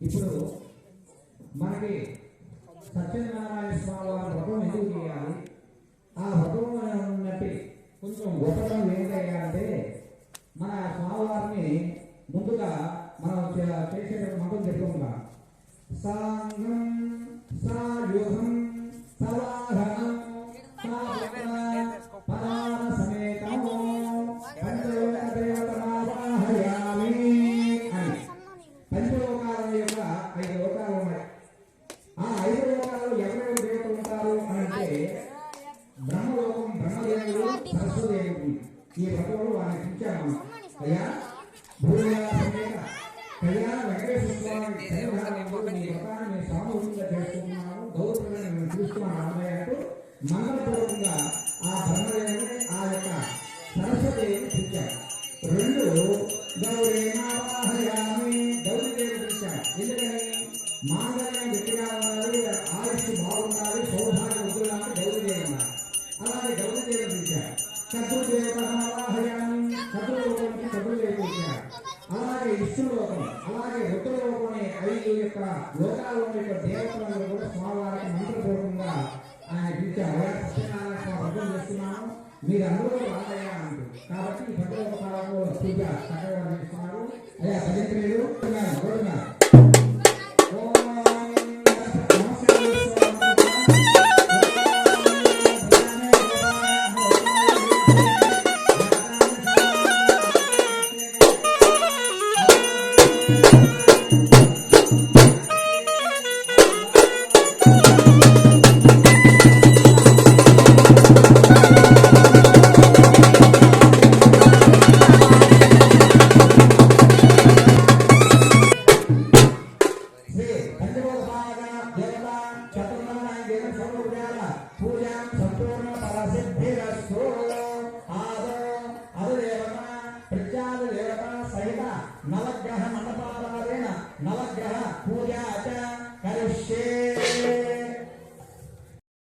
ఇప్పుడు మనకి సత్యనారాయణ స్వామి వారి వ్రతం ఎందుకు చేయాలి? ఆ వ్రతంలో ఉన్నట్టు కొంచెం గొప్పతనం ఏంటంటే మన స్వామివారిని ముందుగా మనం చేసే మంత్రం చెప్పుకుందాం. సాంగం బ్రహ్మదేవుడు సరస్వదేవుడు ఈ వ్రతంలో వారిని పిలిచాము అయ్యా భూమిగా సమేత కళ్యాణ వెంకటేశ్వర స్వామి సన్నిధానంలో మీ వ్రతాన్ని మేము సామూహికంగా చేసుకుంటున్నాము గౌరవంగా మేము చూస్తున్నాము అన్నయ్య మంగళపూర్వకంగా ఆ బ్రహ్మదేవుని ఆ యొక్క సరస్వదేవిని పిలిచారు రెండు గౌరీమావాహయామి గౌరీదేవిని పిలిచారు ఎందుకని మాంగళ్యం గట్టిగా ఉండాలి ఆయుష్ బాగుండాలి శోభ పిలిచారు కద్రుదేవతమావాహయామి కద్రులోకానికి అలాగే ఇష్టలోకం అలాగే రుద్రలోకం అనే ఐదు యొక్క లోకాల్లో యొక్క దేవతలను కూడా స్వామివారికి మంత్రపూర్వకంగా ఆయన పిలిచారు సత్యనారాయణ స్వామి అర్థం చేస్తున్నాము మీరు అందరూ రాదయ్యా అంటూ కాబట్టి ఈ భద్రత కాలంలో పూజ చక్కగా చేస్తున్నారు అయ్యా భజంత్రులు पूजा च